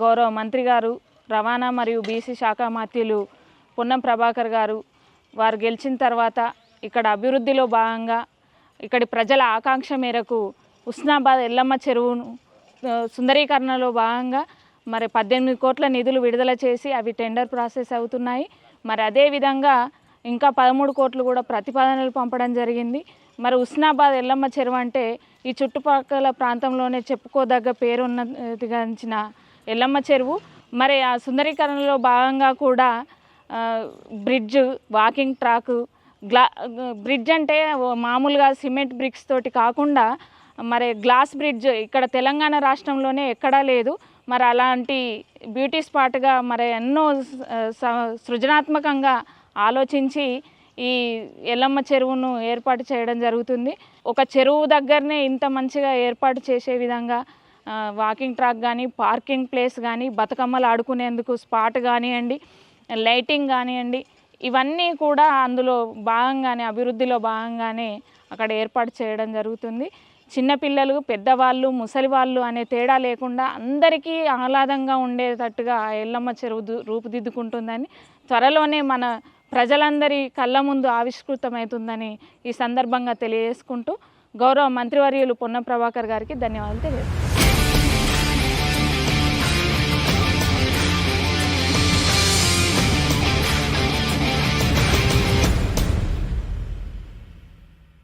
గౌరవ మంత్రి గారు రవాణా మరియు బీసీ శాఖ మాత్యులు పున్నం ప్రభాకర్ గారు వారు గెలిచిన తర్వాత ఇక్కడ అభివృద్ధిలో భాగంగా ఇక్కడి ప్రజల ఆకాంక్ష మేరకు ఉస్నాబాద్ ఎల్లమ్మ చెరువును సుందరీకరణలో భాగంగా మరి పద్దెనిమిది కోట్ల నిధులు విడుదల చేసి అవి టెండర్ ప్రాసెస్ అవుతున్నాయి. మరి అదేవిధంగా ఇంకా పదమూడు కోట్లు కూడా ప్రతిపాదనలు పంపడం జరిగింది. మరి ఉస్నాబాద్ ఎల్లమ్మ చెరువు అంటే ఈ చుట్టుపక్కల ప్రాంతంలోనే చెప్పుకోదగ్గ పేరున్నదిగాంచిన ఎల్లమ్మ చెరువు. మరి ఆ సుందరీకరణలో భాగంగా కూడా bridge walking track glass bridge అంటే మామూలుగా సిమెంట్ బ్రిక్స్ తోటి కాకుండా మరి గ్లాస్ బ్రిడ్జ్ ఇక్కడ తెలంగాణ రాష్ట్రంలోనే ఎక్కడా లేదు. మరి అలాంటి బ్యూటీ స్పాట్గా మరి ఎన్నో స- సృజనాత్మకంగా ఆలోచించి ఈ ఎల్లమ్మ చెరువును ఏర్పాటు చేయడం జరుగుతుంది. ఒక చెరువు దగ్గరనే ఇంత మంచిగా ఏర్పాటు చేసే విధంగా వాకింగ్ ట్రాక్ కానీ పార్కింగ్ ప్లేస్ కానీ బతుకమ్మలు ఆడుకునేందుకు స్పాట్ కానివ్వండి లైటింగ్ కానివ్వండి ఇవన్నీ కూడా అందులో భాగంగానే అభివృద్ధిలో భాగంగానే అక్కడ ఏర్పాటు చేయడం జరుగుతుంది. చిన్నపిల్లలు పెద్దవాళ్ళు ముసలి వాళ్ళు అనే తేడా లేకుండా అందరికీ ఆహ్లాదంగా ఉండేటట్టుగా ఎల్లమ్మ చెరువు దు- రూపుదిద్దుకుంటుందని త్వరలోనే మన ప్రజలందరి కళ్ళ ముందు ఆవిష్కృతమవుతుందని ఈ సందర్భంగా తెలియజేసుకుంటూ గౌరవ మంత్రివర్యులు పొన్న ప్రభాకర్ గారికి ధన్యవాదాలు తెలియజేస్తాను